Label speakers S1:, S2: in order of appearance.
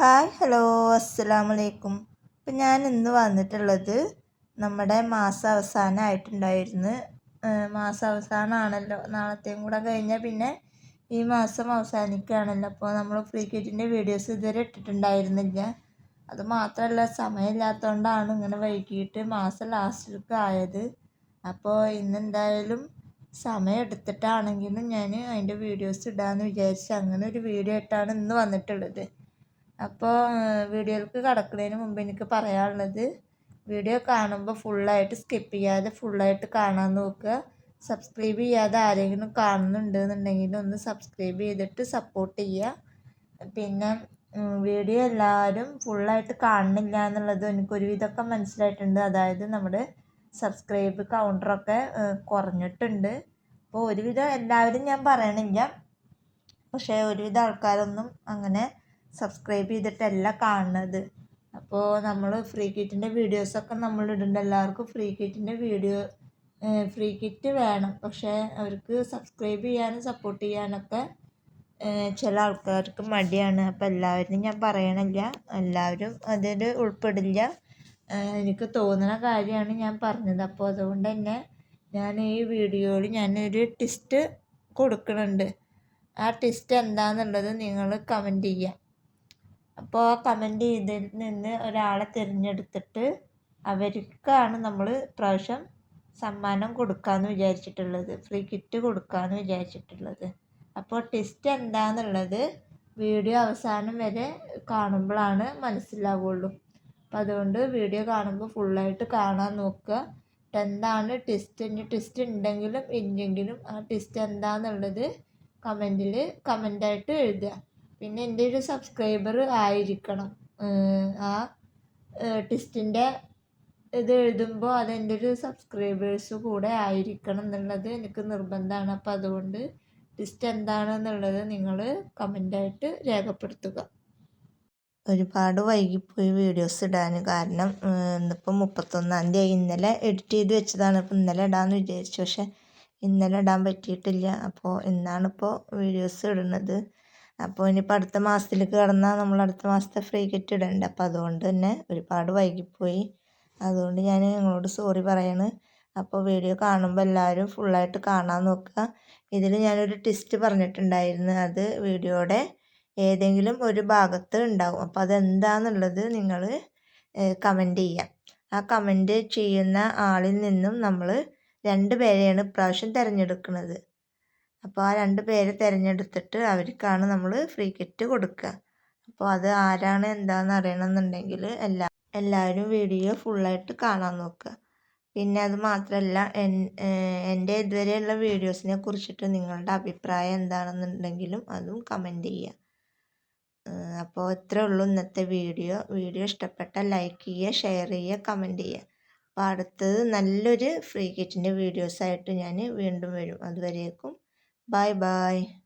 S1: Hi hello അസ്സലാമലൈക്കും ഇപ്പം ഞാൻ ഇന്ന് വന്നിട്ടുള്ളത് നമ്മുടെ മാസം അവസാനമായിട്ടുണ്ടായിരുന്നു മാസം അവസാനമാണല്ലോ നാളത്തെയും കൂടെ കഴിഞ്ഞാൽ പിന്നെ ഈ മാസം അവസാനിക്കുകയാണല്ലോ. അപ്പോൾ നമ്മൾ ഫ്രീ കിറ്റിന്റെ വീഡിയോസ് ഇതുവരെ ഇട്ടിട്ടുണ്ടായിരുന്നില്ല. അത് മാത്രമല്ല സമയമില്ലാത്തതുകൊണ്ടാണ് ഇങ്ങനെ വൈകിട്ട് മാസം ലാസ്റ്റിലേക്ക് ആയത്. അപ്പോൾ ഇന്നെന്തായാലും സമയം എടുത്തിട്ടാണെങ്കിലും ഞാൻ അതിന്റെ വീഡിയോസ് ഇടാമെന്ന് വിചാരിച്ച് അങ്ങനെ ഒരു വീഡിയോ ഇട്ടാണ് ഇന്ന് വന്നിട്ടുള്ളത്. അപ്പോൾ വീഡിയോയിലേക്ക് കടക്കുന്നതിന് മുമ്പ് എനിക്ക് പറയാനുള്ളത് വീഡിയോ കാണുമ്പോൾ ഫുള്ളായിട്ട് സ്കിപ്പ് ചെയ്യാതെ ഫുള്ളായിട്ട് കാണാൻ നോക്കുക. സബ്സ്ക്രൈബ് ചെയ്യാതെ ആരെങ്കിലും കാണുന്നുണ്ടെന്നുണ്ടെങ്കിൽ ഒന്ന് സബ്സ്ക്രൈബ് ചെയ്തിട്ട് സപ്പോർട്ട് ചെയ്യുക. പിന്നെ വീഡിയോ എല്ലാവരും ഫുള്ളായിട്ട് കാണുന്നില്ല എന്നുള്ളത് എനിക്കൊരുവിധമൊക്കെ മനസ്സിലായിട്ടുണ്ട്. അതായത് നമ്മുടെ സബ്സ്ക്രൈബ് കൗണ്ടറൊക്കെ കുറഞ്ഞിട്ടുണ്ട്. അപ്പോൾ ഒരുവിധം എല്ലാവരും ഞാൻ പറയണില്ല. പക്ഷേ ഒരുവിധം ആൾക്കാരൊന്നും അങ്ങനെ സബ്സ്ക്രൈബ് ചെയ്തിട്ടല്ല കാണുന്നത്. അപ്പോൾ നമ്മൾ ഫ്രീ കിറ്റിന്റെ വീഡിയോസൊക്കെ നമ്മൾ ഇടുന്നുണ്ട് എല്ലാവർക്കും ഫ്രീ കിറ്റിന്റെ വീഡിയോ ഫ്രീ കിറ്റ് വേണം. പക്ഷേ അവർക്ക് സബ്സ്ക്രൈബ് ചെയ്യാനും സപ്പോർട്ട് ചെയ്യാനൊക്കെ ചില ആൾക്കാർക്ക് മടിയാണ്. അപ്പോൾ എല്ലാവരും ഞാൻ പറയണില്ല. എല്ലാവരും അതിൽ ഉൾപ്പെടില്ല. എനിക്ക് തോന്നുന്ന കാര്യമാണ് ഞാൻ പറഞ്ഞത്. അപ്പോൾ അതുകൊണ്ട് തന്നെ ഞാൻ ഈ വീഡിയോയിൽ ഞാനൊരു ടിസ്റ്റ് കൊടുക്കുന്നുണ്ട് ആ ടിസ്റ്റ് എന്താണെന്നുള്ളത് നിങ്ങൾ കമന്റ് ചെയ്യുക അപ്പോൾ കമന്റ് ചെയ്തതിൽ നിന്ന് ഒരാളെ തിരഞ്ഞെടുത്തിട്ട് അവർക്കാണ് നമ്മൾ ഇപ്രാവശ്യം സമ്മാനം കൊടുക്കാമെന്ന് വിചാരിച്ചിട്ടുള്ളത്. ഫ്രീ കിറ്റ് കൊടുക്കാമെന്ന് വിചാരിച്ചിട്ടുള്ളത്. അപ്പോൾ ടെസ്റ്റ് എന്താണെന്നുള്ളത് വീഡിയോ അവസാനം വരെ കാണുമ്പോഴാണ് മനസ്സിലാവുള്ളൂ. അപ്പം അതുകൊണ്ട് വീഡിയോ കാണുമ്പോൾ ഫുള്ളായിട്ട് കാണാൻ നോക്കുക. എന്താണ് ടെസ്റ്റ് ഇനി ടെസ്റ്റ് ഉണ്ടെങ്കിലും ഇല്ലെങ്കിലും ആ ടെസ്റ്റ് എന്താണെന്നുള്ളത് കമന്റിൽ കമന്റായിട്ട് എഴുതുക. പിന്നെ എന്റെ ഒരു സബ്സ്ക്രൈബർ ആയിരിക്കണം. ആ ടെസ്റ്റിന്റെ ഇത് എഴുതുമ്പോൾ അതെന്റെ ഒരു സബ്സ്ക്രൈബേഴ്സ് കൂടെ ആയിരിക്കണം എന്നുള്ളത് എനിക്ക് നിർബന്ധമാണ്. അപ്പോൾ അതുകൊണ്ട് ടെസ്റ്റ് എന്താണെന്നുള്ളത് നിങ്ങൾ കമന്റായിട്ട് രേഖപ്പെടുത്തുക. ഒരുപാട് വൈകിപ്പോയി വീഡിയോസ് ഇടാൻ. കാരണം ഇന്നിപ്പോൾ മുപ്പത്തൊന്നാം തീയതി. ഇന്നലെ എഡിറ്റ് ചെയ്ത് വെച്ചതാണ്. ഇപ്പോൾ ഇന്നലെ ഇടാമെന്ന് വിചാരിച്ചു. പക്ഷേ ഇന്നലെ ഇടാൻ പറ്റിയിട്ടില്ല. അപ്പോൾ ഇന്നാണിപ്പോൾ വീഡിയോസ് ഇടുന്നത്. അപ്പോൾ ഇനിയിപ്പോൾ അടുത്ത മാസത്തിലേക്ക് കടന്നാൽ നമ്മൾ അടുത്ത മാസത്തെ ഫ്രീ കിറ്റ് ഇടണ്ട? അപ്പോൾ അതുകൊണ്ട് തന്നെ ഒരുപാട് വൈകിപ്പോയി. അതുകൊണ്ട് ഞാൻ നിങ്ങളോട് സോറി പറയാണ്. അപ്പോൾ വീഡിയോ കാണുമ്പോൾ എല്ലാവരും ഫുള്ളായിട്ട് കാണാൻ നോക്കുക. ഇതിൽ ഞാനൊരു ടിസ്റ്റ് പറഞ്ഞിട്ടുണ്ടായിരുന്നു. അത് വീഡിയോയുടെ ഏതെങ്കിലും ഒരു ഭാഗത്ത് ഉണ്ടാവും. അപ്പോൾ അതെന്താണെന്നുള്ളത് നിങ്ങൾ കമന്റ് ചെയ്യാം. ആ കമന്റ് ചെയ്യുന്ന ആളിൽ നിന്നും നമ്മൾ രണ്ട് പേരെയാണ് ഇപ്രാവശ്യം തിരഞ്ഞെടുക്കുന്നത് അപ്പോൾ ആ രണ്ട് പേരെ തിരഞ്ഞെടുത്തിട്ട് അവർക്കാണ് നമ്മൾ ഫ്രീ കിറ്റ് കൊടുക്കുക അപ്പോൾ അത് ആരാണ് എന്താണെന്ന് അറിയണമെന്നുണ്ടെങ്കിൽ എല്ലാ എല്ലാവരും വീഡിയോ ഫുള്ളായിട്ട് കാണാൻ നോക്കുക പിന്നെ അത് മാത്രമല്ല എന്റെ ഇതുവരെയുള്ള വീഡിയോസിനെ കുറിച്ചിട്ട് നിങ്ങളുടെ അഭിപ്രായം എന്താണെന്നുണ്ടെങ്കിലും അതും കമന്റ് ചെയ്യുക അപ്പോൾ ഇത്രേ ഉള്ളൂ ഇന്നത്തെ വീഡിയോ. വീഡിയോ ഇഷ്ടപ്പെട്ട ലൈക്ക് ചെയ്യുക ഷെയർ ചെയ്യുക കമന്റ് ചെയ്യുക അപ്പോൾ അടുത്തത് നല്ലൊരു ഫ്രീ കിറ്റിന്റെ വീഡിയോസായിട്ട് ഞാൻ വീണ്ടും വരും. അതുവരേക്കും Bye bye.